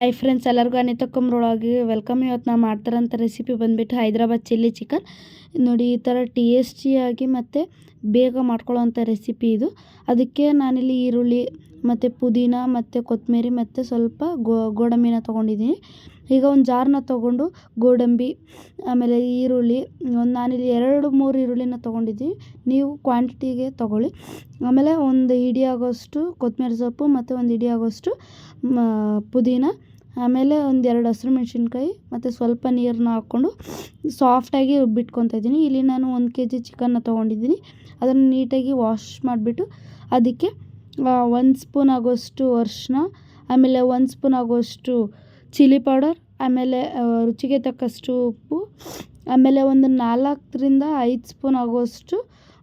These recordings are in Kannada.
ಹೈ ಫ್ರೆಂಡ್ಸ್ ಎಲ್ಲರಿಗೂ ಅನಿತಕ್ಕಂಬ್ರೊಳಗೆ ವೆಲ್ಕಮ್ ಇವತ್ತು ನಾವು ಮಾಡ್ತಾರಂಥ ರೆಸಿಪಿ ಬಂದುಬಿಟ್ಟು ಹೈದ್ರಾಬಾದ್ ಚಿಲ್ಲಿ ಚಿಕನ್ ನೋಡಿ, ಈ ಥರ ಟೇಸ್ಟಿಯಾಗಿ ಮತ್ತು ಬೇಗ ಮಾಡ್ಕೊಳ್ಳೋವಂಥ ರೆಸಿಪಿ ಇದು. ಅದಕ್ಕೆ ನಾನಿಲ್ಲಿ ಈರುಳ್ಳಿ ಮತ್ತು ಪುದೀನ ಮತ್ತು ಕೊತ್ತಂಬರಿ ಮತ್ತು ಸ್ವಲ್ಪ ಗೋಡಂಬಿನ ತೊಗೊಂಡಿದ್ದೀನಿ. ಈಗ ಒಂದು ಜಾರನ್ನ ತೊಗೊಂಡು ಗೋಡಂಬಿ, ಆಮೇಲೆ ಈರುಳ್ಳಿ, ಒಂದು ನಾನಿಲ್ಲಿ ಎರಡು, ಮೂರು ಈರುಳ್ಳಿನ ತೊಗೊಂಡಿದ್ದೀನಿ. ನೀವು ಕ್ವಾಂಟಿಟಿಗೆ ತೊಗೊಳ್ಳಿ. ಆಮೇಲೆ ಒಂದು ಇಡಿಯಾಗೋಷ್ಟು ಆಗೋಷ್ಟು ಕೊತ್ತಂಬರಿ ಸೊಪ್ಪು ಮತ್ತು ಒಂದು ಇಡಿಯಾಗೋಷ್ಟು ಪುದೀನ ಆಮೇಲೆ ಒಂದೆರಡು ಹಸಿರು ಮೆಣಸಿನ್ಕಾಯಿ ಮತ್ತು ಸ್ವಲ್ಪ ನೀರನ್ನ ಹಾಕ್ಕೊಂಡು ಸಾಫ್ಟಾಗಿ ರುಬ್ಬಿಟ್ಕೊತಾ ಇದ್ದೀನಿ. ಇಲ್ಲಿ ನಾನು ಒಂದು ಕೆ ಜಿ ಚಿಕನ್ನ ತೊಗೊಂಡಿದ್ದೀನಿ. ಅದನ್ನು ನೀಟಾಗಿ ವಾಶ್ ಮಾಡಿಬಿಟ್ಟು ಅದಕ್ಕೆ ಒಂದು ಸ್ಪೂನ್ ಆಗೋಷ್ಟು ಅರಿಶಿನ ಆಮೇಲೆ ಒಂದು ಸ್ಪೂನ್ ಆಗೋಷ್ಟು ಚಿಲ್ಲಿ ಪೌಡರ್ ಆಮೇಲೆ ರುಚಿಗೆ ತಕ್ಕಷ್ಟು ಉಪ್ಪು, ಆಮೇಲೆ ಒಂದು ನಾಲ್ಕರಿಂದ ಐದು ಸ್ಪೂನ್ ಆಗೋಷ್ಟು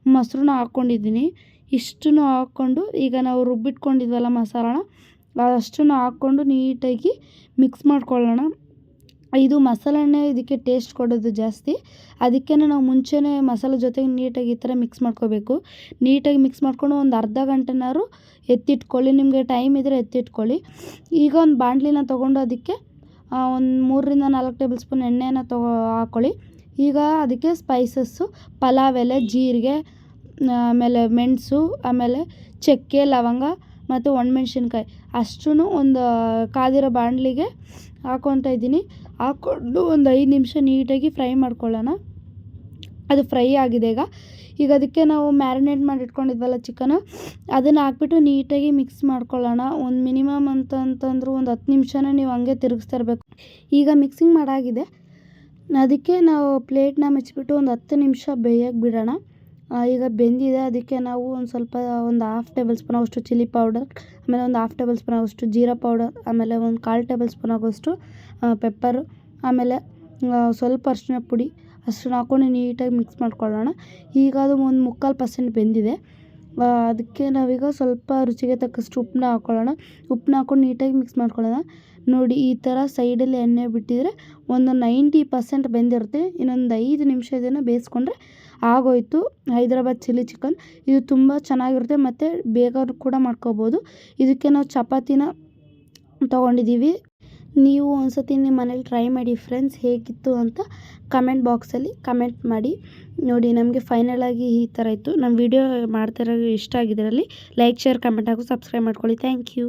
ಮೊಸರನ್ನ ಹಾಕ್ಕೊಂಡಿದ್ದೀನಿ. ಇಷ್ಟನ್ನು ಹಾಕ್ಕೊಂಡು ಈಗ ನಾವು ರುಬ್ಬಿಟ್ಕೊಂಡಿದ್ವಲ್ಲ ಮಸಾಲನ ಅಷ್ಟನ್ನು ಹಾಕ್ಕೊಂಡು ನೀಟಾಗಿ ಮಿಕ್ಸ್ ಮಾಡ್ಕೊಳ್ಳೋಣ. ಇದು ಮಸಾಲೆನೇ ಇದಕ್ಕೆ ಟೇಸ್ಟ್ ಕೊಡೋದು ಜಾಸ್ತಿ. ಅದಕ್ಕೆ ನಾವು ಮುಂಚೆನೇ ಮಸಾಲೆ ಜೊತೆಗೆ ನೀಟಾಗಿ ಈ ಥರ ಮಿಕ್ಸ್ ಮಾಡ್ಕೋಬೇಕು. ನೀಟಾಗಿ ಮಿಕ್ಸ್ ಮಾಡ್ಕೊಂಡು ಒಂದು ಅರ್ಧ ಗಂಟೆನಾದ್ರು ಎತ್ತಿಟ್ಕೊಳ್ಳಿ. ನಿಮಗೆ ಟೈಮ್ ಇದ್ದರೆ ಎತ್ತಿಟ್ಕೊಳ್ಳಿ. ಈಗ ಒಂದು ಬಾಂಡ್ಲಿನ ತೊಗೊಂಡು ಅದಕ್ಕೆ ಒಂದು ಮೂರರಿಂದ ನಾಲ್ಕು ಟೇಬಲ್ ಸ್ಪೂನ್ ಎಣ್ಣೆನ ತಗೋ ಹಾಕ್ಕೊಳ್ಳಿ ಈಗ ಅದಕ್ಕೆ ಸ್ಪೈಸಸ್ಸು ಪಲಾವ್ ಎಲೆ, ಜೀರಿಗೆ, ಆಮೇಲೆ ಮೆಣಸು, ಆಮೇಲೆ ಚಕ್ಕೆ, ಲವಂಗ ಮತ್ತು ಒಣಮೆಣ್ಸಿನ್ಕಾಯಿ. ಅಷ್ಟೂ ಒಂದು ಕಾದಿರೋ ಬಾಣಲಿಗೆ ಹಾಕೊತ ಇದ್ದೀನಿ. ಹಾಕ್ಕೊಂಡು ಒಂದು ಐದು ನಿಮಿಷ ನೀಟಾಗಿ ಫ್ರೈ ಮಾಡ್ಕೊಳ್ಳೋಣ. ಅದು ಫ್ರೈ ಆಗಿದೆ ಈಗ. ಈಗ ಅದಕ್ಕೆ ನಾವು ಮ್ಯಾರಿನೇಟ್ ಮಾಡಿ ಇಟ್ಕೊಂಡಿದ್ವಲ್ಲ ಚಿಕನು, ಅದನ್ನು ಹಾಕ್ಬಿಟ್ಟು ನೀಟಾಗಿ ಮಿಕ್ಸ್ ಮಾಡ್ಕೊಳ್ಳೋಣ. ಒಂದು ಮಿನಿಮಮ್ ಅಂತ, ಅಂತಂದ್ರು ಒಂದು ಹತ್ತು ನಿಮಿಷನ ನೀವು ಹಂಗೆ ತಿರುಗಿಸ್ತಾ ಇರಬೇಕು. ಈಗ ಮಿಕ್ಸಿಂಗ್ ಮಾಡಾಗಿದೆ. ಅದಕ್ಕೆ ನಾವು ಪ್ಲೇಟ್ನ ಮುಚ್ಚಿಬಿಟ್ಟು ಒಂದು ಹತ್ತು ನಿಮಿಷ ಬೇಯಕ್ಕೆ ಬಿಡೋಣ. ಈಗ ಬೆಂದಿದೆ. ಅದಕ್ಕೆ ನಾವು ಒಂದು ಸ್ವಲ್ಪ, ಒಂದು ಹಾಫ್ ಟೇಬಲ್ ಸ್ಪೂನ್ ಆಗೋಷ್ಟು ಚಿಲ್ಲಿ ಪೌಡರ್ ಆಮೇಲೆ ಒಂದು ಹಾಫ್ ಟೇಬಲ್ ಸ್ಪೂನ್ ಆಗೋಷ್ಟು ಜೀರಾ ಪೌಡರ್ ಆಮೇಲೆ ಒಂದು ಕಾಲು ಟೇಬಲ್ ಸ್ಪೂನ್ ಆಗೋಷ್ಟು ಪೆಪ್ಪರು ಆಮೇಲೆ ಸ್ವಲ್ಪ ಅರಿಶಿನ ಪುಡಿ ಅಷ್ಟನ್ನು ಹಾಕ್ಕೊಂಡು ನೀಟಾಗಿ ಮಿಕ್ಸ್ ಮಾಡ್ಕೊಳ್ಳೋಣ. ಈಗ ಅದು ಒಂದು ಮುಕ್ಕಾಲು ಪರ್ಸೆಂಟ್ ಬೆಂದಿದೆ. ಅದಕ್ಕೆ ನಾವೀಗ ಸ್ವಲ್ಪ ರುಚಿಗೆ ತಕ್ಕಷ್ಟು ಉಪ್ಪನ್ನ ಹಾಕ್ಕೊಳ್ಳೋಣ ಉಪ್ಪನ್ನ ಹಾಕ್ಕೊಂಡು ನೀಟಾಗಿ ಮಿಕ್ಸ್ ಮಾಡ್ಕೊಳ್ಳೋಣ. ನೋಡಿ, ಈ ಥರ ಸೈಡಲ್ಲಿ ಎಣ್ಣೆ ಬಿಟ್ಟಿದ್ರೆ ಒಂದು ನೈಂಟಿ ಪರ್ಸೆಂಟ್ ಬೆಂದಿರುತ್ತೆ. ಇನ್ನೊಂದು ಐದು ನಿಮಿಷ ಇದನ್ನು ಬೇಯಿಸ್ಕೊಂಡ್ರೆ ಆಗೋಯಿತು. Hyderabad chilli chicken. ಇದು ತುಂಬ ಚೆನ್ನಾಗಿರುತ್ತೆ ಮತ್ತು ಬೇಗ ಕೂಡ ಮಾಡ್ಕೋಬೋದು. ಇದಕ್ಕೆ ನಾವು ಚಪಾತಿನ ತೊಗೊಂಡಿದ್ದೀವಿ. ನೀವು ಒಂದು ಸತಿ ನಿಮ್ಮ ಮನೇಲಿ ಟ್ರೈ ಮಾಡಿ ಫ್ರೆಂಡ್ಸ್ ಹೇಗಿತ್ತು ಅಂತ ಕಮೆಂಟ್ ಬಾಕ್ಸಲ್ಲಿ ಕಮೆಂಟ್ ಮಾಡಿ. ನೋಡಿ, ನಮಗೆ ಫೈನಲ್ ಆಗಿ ಈ ಥರ ಇತ್ತು. ನಮ್ಮ ವಿಡಿಯೋ ಮಾಡ್ತಿರೋ ಇಷ್ಟ ಆಗಿದ್ರಲ್ಲಿ ಲೈಕ್ ಶೇರ್ ಕಮೆಂಟ್ ಹಾಗೂ ಸಬ್ಸ್ಕ್ರೈಬ್ ಮಾಡ್ಕೊಳ್ಳಿ. Thank you